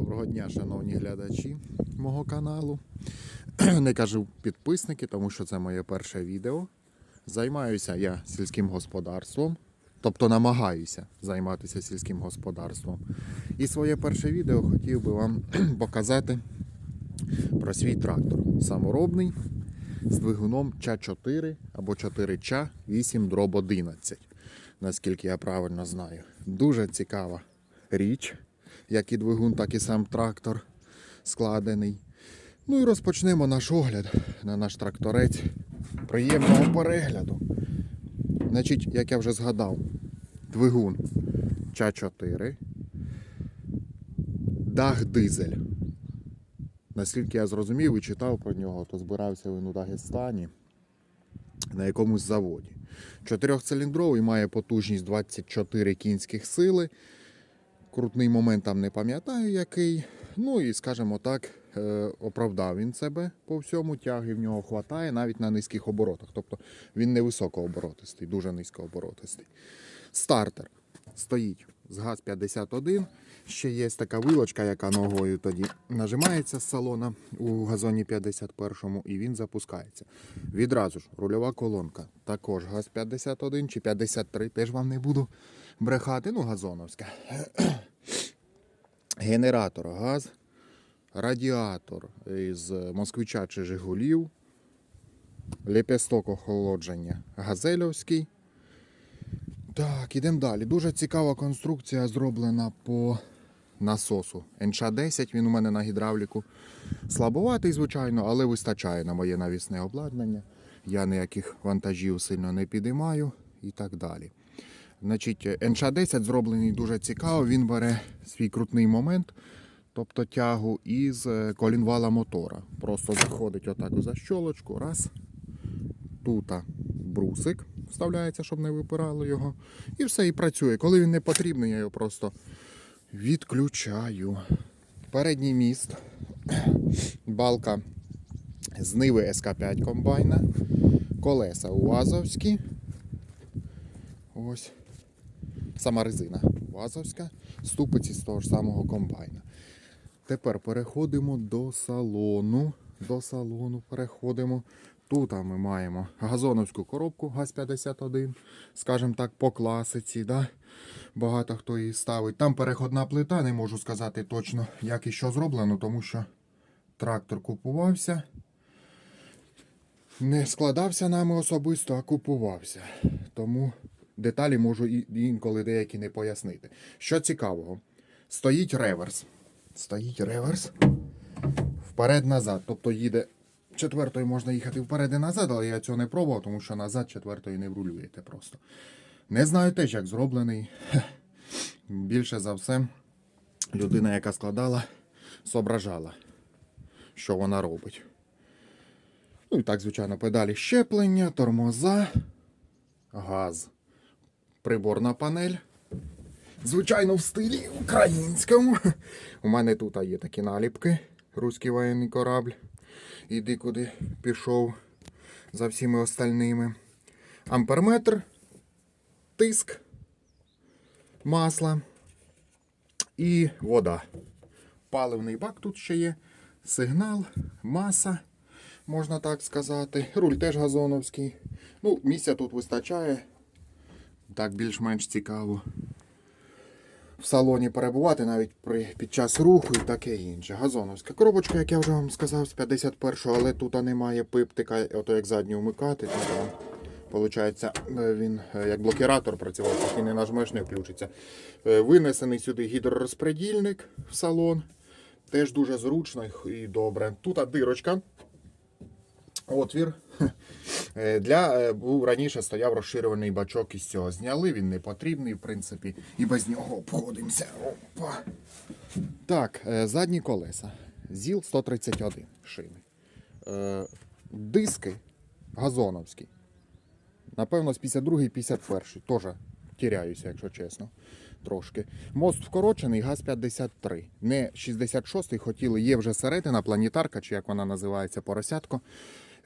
Доброго дня, шановні глядачі мого каналу. Не кажу підписники, тому що це моє перше відео. Займаюся я сільським господарством, тобто намагаюся займатися сільським господарством. І своє перше відео хотів би вам показати про свій трактор. Саморобний з двигуном ЧА4 або 4ЧА 8 дроб 11, наскільки я правильно знаю. Дуже цікава річ, як і двигун, так і сам трактор складений. Ну і розпочнемо наш огляд на наш тракторець. Приємного перегляду. Значить, як я вже згадав, двигун ЧА4, дах дизель. Наскільки я зрозумів і читав про нього, то збирався він у Дагестані на якомусь заводі. Чотирьохциліндровий має потужність 24 кінських сили. Крутний момент там не пам'ятаю який. Ну і, скажімо так, е, оправдав він себе по всьому, тяги в нього хватає навіть на низьких оборотах. Тобто він не високооборотистий, дуже низькооборотистий. Стартер стоїть з ГАЗ-51. Ще є така вилочка, яка ногою тоді нажимається з салона у газоні 51 і він запускається. Відразу ж рульова колонка. Також ГАЗ-51 чи 53, теж вам не буду брехати. Ну, газоновська. Генератор газ, радіатор із москвича чи Жигулів, лепесток охолодження газельовський. Так, ідемо далі. Дуже цікава конструкція зроблена по насосу. НШ-10, він у мене на гідравліку. Слабоватий, звичайно, але вистачає на моє навісне обладнання. Я ніяких вантажів сильно не підіймаю і так далі. Значить, НШ-10 зроблений дуже цікаво. Він бере свій крутний момент, тобто тягу із е, колінвала мотора. Просто заходить отак у защолочку, раз. Тут брусик вставляється, щоб не випирало його. І все, і працює. Коли він не потрібний, я його просто відключаю. Передній міст, балка з Ниви СК5 комбайна, колеса УАЗовські. Ось. Сама резина УАЗовська, ступиці з того ж самого комбайна. Тепер переходимо до салону. До салону переходимо. Тут ми маємо газоновську коробку ГАЗ-51, скажімо так, по класиці. Да? Багато хто її ставить. Там переходна плита, не можу сказати точно, як і що зроблено, тому що трактор купувався. Не складався нами особисто, а купувався. Тому деталі можу інколи деякі не пояснити. Що цікавого, стоїть реверс. Стоїть реверс вперед-назад. Тобто їде четвертою можна їхати вперед і назад, але я цього не пробував, тому що назад четвертої не врулюєте просто. Не знаю теж, як зроблений. Більше за все, людина, яка складала, зображала, що вона робить. Ну і так, звичайно, педалі щеплення, тормоза, газ, приборна панель. Звичайно, в стилі українському. У мене тут є такі наліпки. Руський воєнний корабль. Іди куди пішов за всіми остальними. Амперметр, тиск, масло і вода. Паливний бак тут ще є. Сигнал, маса, можна так сказати. Руль теж газоновський. Ну, місця тут вистачає. Так більш-менш цікаво в салоні перебувати навіть при, під час руху і таке інше. Газоновська коробочка, як я вже вам сказав, з 51-го, але тут немає пиптика, ото як задню вмикати. то там, Получається, е, він е, як блокіратор працював, поки не нажмеш, не включиться. Е, Винесений сюди гідророзпредільник в салон. Теж дуже зручно і добре. Тут дирочка. Отвір. Е, Для е, був раніше стояв розширюваний бачок із цього. Зняли, він не потрібний, в принципі, і без нього обходимося. Опа. Так, е, задні колеса. ЗІЛ 131 шини. Диски газоновські. Напевно, з 52 51 Теж тіряюся, якщо чесно. Трошки. Мост вкорочений, ГАЗ-53. Не 66-й хотіли, є вже середина, планетарка, чи як вона називається, поросятко.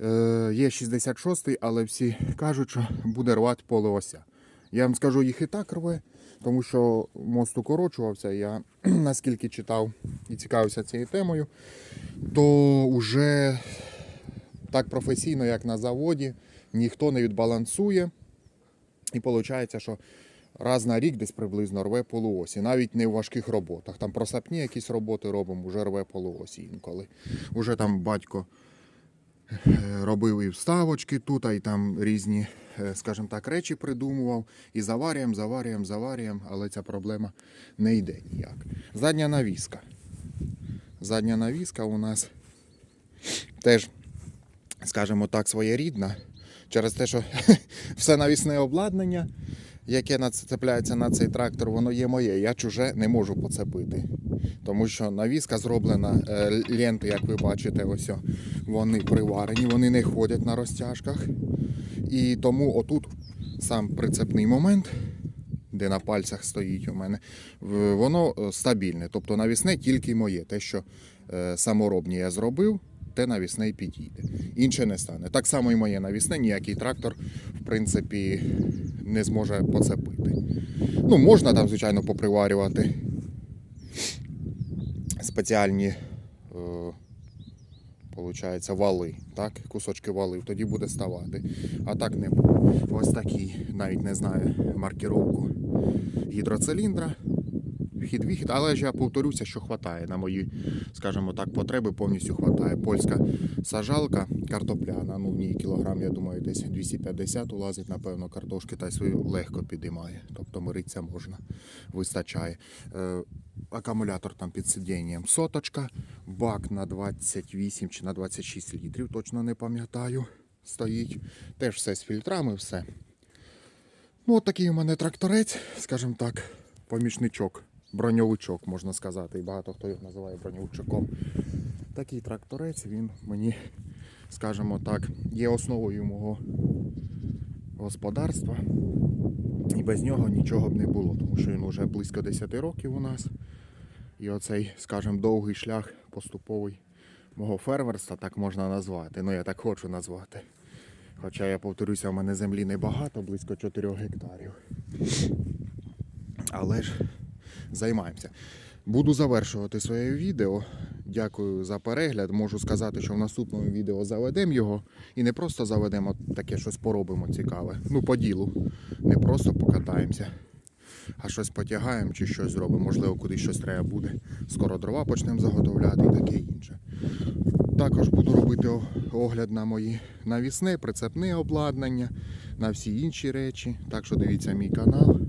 Е, є 66-й, але всі кажуть, що буде рвати поле ося. Я вам скажу, їх і так рве, тому що мост укорочувався, я наскільки читав і цікавився цією темою, то вже так професійно, як на заводі, ніхто не відбалансує. І виходить, що раз на рік десь приблизно рве полуосі. Навіть не в важких роботах. Там просапні якісь роботи робимо, вже рве полуосі інколи. Уже там батько робив і вставочки тут, а й там різні, е, скажімо так, речі придумував. І заварюємо, заварюємо, заварюємо, але ця проблема не йде ніяк. Задня навіска. Задня навіска у нас теж, скажімо так, своєрідна. Через те, що все навісне обладнання, яке нацепляється на цей трактор, воно є моє. Я чуже не можу поцепити. Тому що навіска зроблена, е, ленти, як ви бачите, ось вони приварені, вони не ходять на розтяжках. І тому отут сам прицепний момент, де на пальцях стоїть у мене, воно е, стабільне. Тобто навісне тільки моє. Те, що е, саморобні я зробив, те навісне й підійде. Інше не стане. Так само і моє навісне, ніякий трактор, в принципі, не зможе поцепити. Ну, можна там, звичайно, поприварювати спеціальні. Е, вали, так? Кусочки валив, тоді буде ставати. А так не буде. Ось такий, навіть не знаю маркіровку гідроциліндра. Вхід вихід, але ж я повторюся, що хватає на мої, скажімо так, потреби повністю хватає. Польська сажалка картопляна, ну в ній кілограм, я думаю, десь 250 улазить, напевно, картошки та й свою легко підіймає. Тобто миритися можна, вистачає. Е, акумулятор там під сидінням соточка, бак на 28 чи на 26 літрів, точно не пам'ятаю. Стоїть. Теж все з фільтрами, все. Ну, от такий у мене тракторець, скажімо так, помічничок, броньовичок, можна сказати. І багато хто його називає броньовичоком. Такий тракторець, він мені, скажімо так, є основою мого господарства. І без нього нічого б не було, тому що він вже близько 10 років у нас. І оцей, скажімо, довгий шлях поступовий мого фермерства, так можна назвати. Ну, я так хочу назвати. Хоча я повторюся, в мене землі небагато, близько 4 гектарів. Але ж займаємося. Буду завершувати своє відео. Дякую за перегляд. Можу сказати, що в наступному відео заведемо його. І не просто заведемо, таке щось поробимо цікаве. Ну, по ділу. Не просто покатаємося, а щось потягаємо чи щось зробимо. Можливо, кудись щось треба буде. Скоро дрова почнемо заготовляти і таке інше. Також буду робити огляд на мої навісне, прицепне обладнання, на всі інші речі. Так що дивіться мій канал.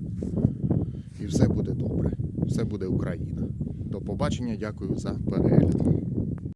І все буде добре. Все буде Україна. До побачення, дякую за перегляд.